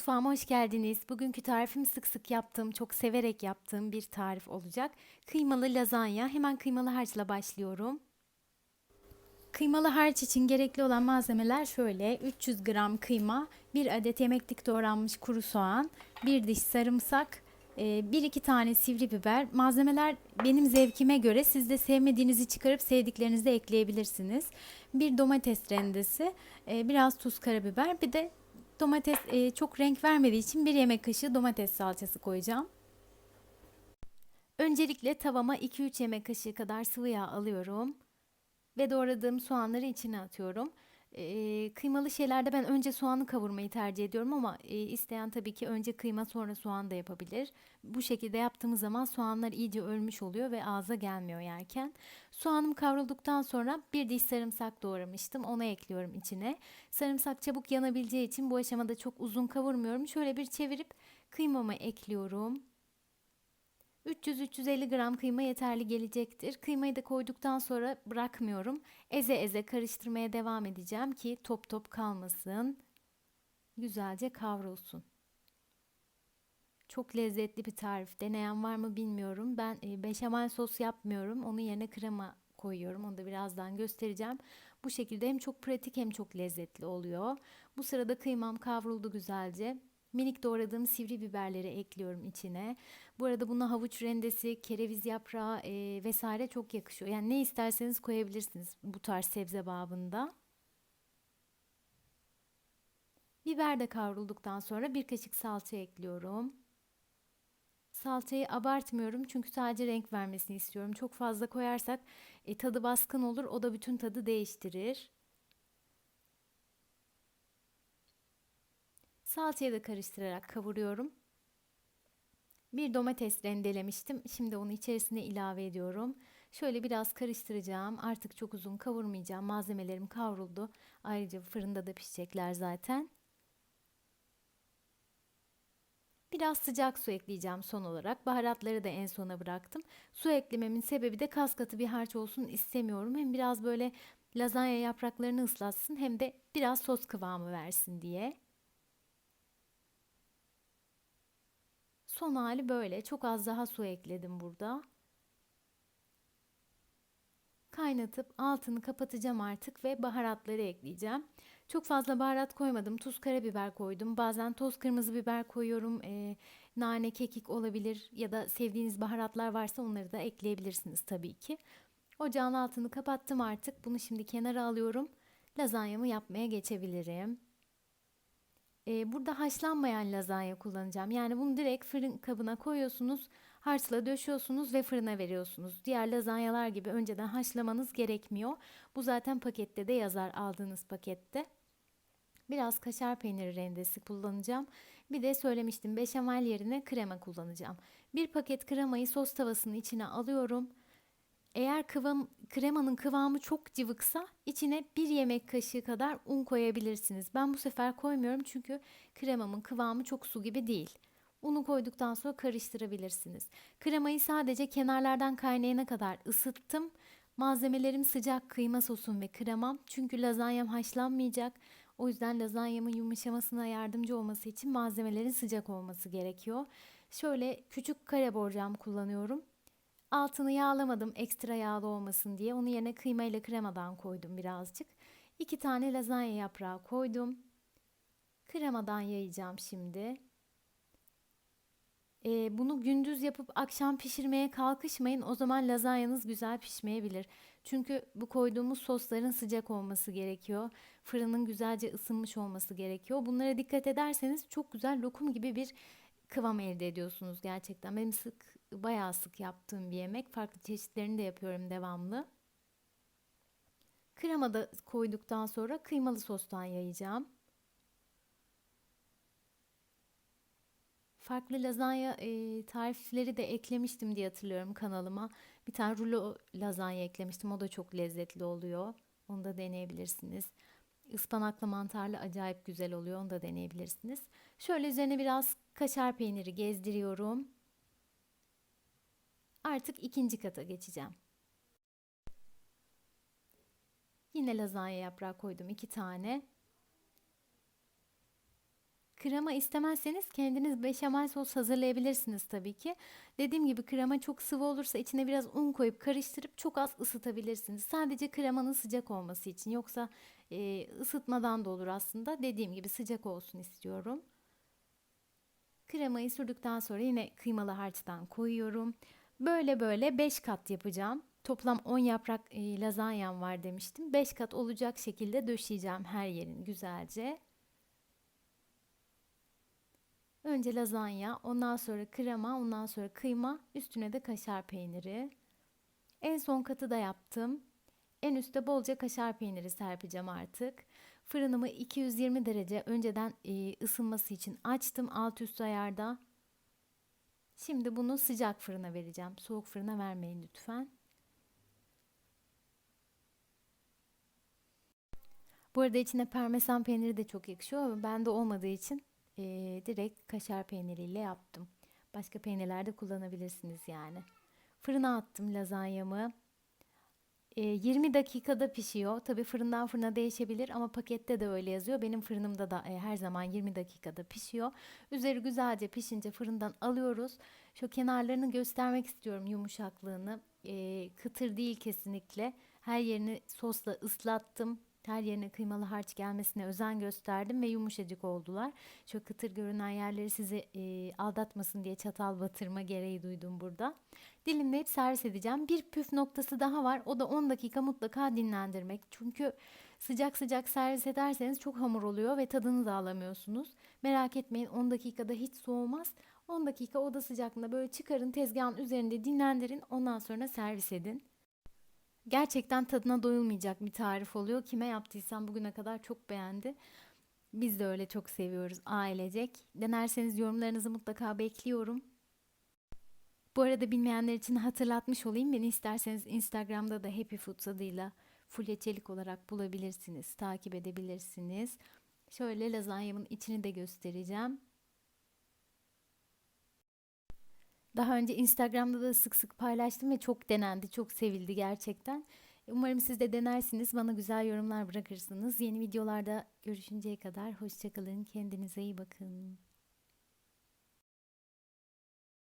Mutfağıma hoş geldiniz. Bugünkü tarifim sık sık yaptığım, çok severek yaptığım bir tarif olacak. Kıymalı lazanya. Hemen kıymalı harçla başlıyorum. Kıymalı harç için gerekli olan malzemeler şöyle. 300 gram kıyma, 1 adet yemeklik doğranmış kuru soğan, 1 diş sarımsak, 1-2 tane sivri biber. Malzemeler benim zevkime göre siz de sevmediğinizi çıkarıp sevdiklerinizi ekleyebilirsiniz. Bir domates rendesi, e, biraz tuz, karabiber, bir de domates e, çok renk vermediği için bir yemek kaşığı domates salçası koyacağım. Öncelikle tavama 2-3 yemek kaşığı kadar sıvı yağ alıyorum ve doğradığım soğanları içine atıyorum. E, kıymalı şeylerde ben önce soğanı kavurmayı tercih ediyorum ama e, isteyen tabii ki önce kıyma sonra soğan da yapabilir. Bu şekilde yaptığımız zaman soğanlar iyice ölmüş oluyor ve ağza gelmiyor yerken. Soğanım kavrulduktan sonra bir diş sarımsak doğramıştım. Onu ekliyorum içine. Sarımsak çabuk yanabileceği için bu aşamada çok uzun kavurmuyorum. Şöyle bir çevirip kıymamı ekliyorum. 300-350 gram kıyma yeterli gelecektir. Kıymayı da koyduktan sonra bırakmıyorum. Eze eze karıştırmaya devam edeceğim ki top top kalmasın. Güzelce kavrulsun. Çok lezzetli bir tarif. Deneyen var mı bilmiyorum. Ben e, beşamel sos yapmıyorum. Onun yerine krema koyuyorum. Onu da birazdan göstereceğim. Bu şekilde hem çok pratik hem çok lezzetli oluyor. Bu sırada kıymam kavruldu güzelce. Minik doğradığım sivri biberleri ekliyorum içine. Bu arada buna havuç rendesi, kereviz yaprağı e, vesaire çok yakışıyor. Yani ne isterseniz koyabilirsiniz bu tarz sebze babında. Biber de kavrulduktan sonra bir kaşık salça ekliyorum. Salçayı abartmıyorum çünkü sadece renk vermesini istiyorum. Çok fazla koyarsak e, tadı baskın olur. O da bütün tadı değiştirir. Salçayı da karıştırarak kavuruyorum. Bir domates rendelemiştim. Şimdi onu içerisine ilave ediyorum. Şöyle biraz karıştıracağım. Artık çok uzun kavurmayacağım. Malzemelerim kavruldu. Ayrıca fırında da pişecekler zaten. Biraz sıcak su ekleyeceğim son olarak. Baharatları da en sona bıraktım. Su eklememin sebebi de kas katı bir harç olsun istemiyorum. Hem biraz böyle lazanya yapraklarını ıslatsın hem de biraz sos kıvamı versin diye. Son hali böyle. Çok az daha su ekledim burada. Kaynatıp altını kapatacağım artık ve baharatları ekleyeceğim. Çok fazla baharat koymadım. Tuz, karabiber koydum. Bazen toz kırmızı biber koyuyorum. E, nane, kekik olabilir ya da sevdiğiniz baharatlar varsa onları da ekleyebilirsiniz tabii ki. Ocağın altını kapattım artık. Bunu şimdi kenara alıyorum. Lazanyamı yapmaya geçebilirim. Ee, burada haşlanmayan lazanya kullanacağım. Yani bunu direkt fırın kabına koyuyorsunuz, harçla döşüyorsunuz ve fırına veriyorsunuz. Diğer lazanyalar gibi önceden haşlamanız gerekmiyor. Bu zaten pakette de yazar aldığınız pakette. Biraz kaşar peyniri rendesi kullanacağım. Bir de söylemiştim beşamel yerine krema kullanacağım. Bir paket kremayı sos tavasının içine alıyorum. Eğer kıvam, kremanın kıvamı çok cıvıksa içine bir yemek kaşığı kadar un koyabilirsiniz. Ben bu sefer koymuyorum çünkü kremamın kıvamı çok su gibi değil. Unu koyduktan sonra karıştırabilirsiniz. Kremayı sadece kenarlardan kaynayana kadar ısıttım. Malzemelerim sıcak kıyma sosum ve kremam. Çünkü lazanyam haşlanmayacak. O yüzden lazanyamın yumuşamasına yardımcı olması için malzemelerin sıcak olması gerekiyor. Şöyle küçük kare borcam kullanıyorum. Altını yağlamadım ekstra yağlı olmasın diye. Onu yerine kıyma ile kremadan koydum birazcık. İki tane lazanya yaprağı koydum. Kremadan yayacağım şimdi. Ee, bunu gündüz yapıp akşam pişirmeye kalkışmayın. O zaman lazanyanız güzel pişmeyebilir. Çünkü bu koyduğumuz sosların sıcak olması gerekiyor. Fırının güzelce ısınmış olması gerekiyor. Bunlara dikkat ederseniz çok güzel lokum gibi bir kıvam elde ediyorsunuz gerçekten. Benim sık bayağı sık yaptığım bir yemek. Farklı çeşitlerini de yapıyorum devamlı. Krema da koyduktan sonra kıymalı sostan yayacağım. Farklı lazanya e, tarifleri de eklemiştim diye hatırlıyorum kanalıma. Bir tane rulo lazanya eklemiştim. O da çok lezzetli oluyor. Onu da deneyebilirsiniz. Ispanaklı mantarlı acayip güzel oluyor. Onu da deneyebilirsiniz. Şöyle üzerine biraz kaşar peyniri gezdiriyorum. Artık ikinci kata geçeceğim. Yine lazanya yaprağı koydum iki tane. Krema istemezseniz kendiniz beşamel sos hazırlayabilirsiniz tabii ki. Dediğim gibi krema çok sıvı olursa içine biraz un koyup karıştırıp çok az ısıtabilirsiniz. Sadece kremanın sıcak olması için. Yoksa e, ısıtmadan da olur aslında. Dediğim gibi sıcak olsun istiyorum. Kremayı sürdükten sonra yine kıymalı harçtan koyuyorum. Böyle böyle 5 kat yapacağım. Toplam 10 yaprak e, lazanyam var demiştim. 5 kat olacak şekilde döşeyeceğim her yerini güzelce. Önce lazanya, ondan sonra krema, ondan sonra kıyma, üstüne de kaşar peyniri. En son katı da yaptım. En üstte bolca kaşar peyniri serpeceğim artık. Fırınımı 220 derece önceden e, ısınması için açtım alt üst ayarda. Şimdi bunu sıcak fırına vereceğim. Soğuk fırına vermeyin lütfen. Bu arada içine parmesan peyniri de çok yakışıyor ama bende olmadığı için e, direkt kaşar peyniriyle yaptım. Başka peynirler de kullanabilirsiniz yani. Fırına attım lazanyamı. E, 20 dakikada pişiyor. Tabii fırından fırına değişebilir ama pakette de öyle yazıyor. Benim fırınımda da e, her zaman 20 dakikada pişiyor. Üzeri güzelce pişince fırından alıyoruz. Şu kenarlarını göstermek istiyorum yumuşaklığını. E, kıtır değil kesinlikle. Her yerini sosla ıslattım. Her yerine kıymalı harç gelmesine özen gösterdim ve yumuşacık oldular. Şu kıtır görünen yerleri sizi e, aldatmasın diye çatal batırma gereği duydum burada. Dilimleyip servis edeceğim. Bir püf noktası daha var. O da 10 dakika mutlaka dinlendirmek. Çünkü sıcak sıcak servis ederseniz çok hamur oluyor ve tadını da alamıyorsunuz. Merak etmeyin 10 dakikada hiç soğumaz. 10 dakika oda sıcaklığında böyle çıkarın tezgahın üzerinde dinlendirin. Ondan sonra servis edin. Gerçekten tadına doyulmayacak bir tarif oluyor. Kime yaptıysam bugüne kadar çok beğendi. Biz de öyle çok seviyoruz ailecek. Denerseniz yorumlarınızı mutlaka bekliyorum. Bu arada bilmeyenler için hatırlatmış olayım. Beni isterseniz Instagram'da da Happy Foods adıyla Fulya Çelik olarak bulabilirsiniz, takip edebilirsiniz. Şöyle lazanyamın içini de göstereceğim. Daha önce Instagram'da da sık sık paylaştım ve çok denendi, çok sevildi gerçekten. Umarım siz de denersiniz, bana güzel yorumlar bırakırsınız. Yeni videolarda görüşünceye kadar hoşçakalın, kendinize iyi bakın.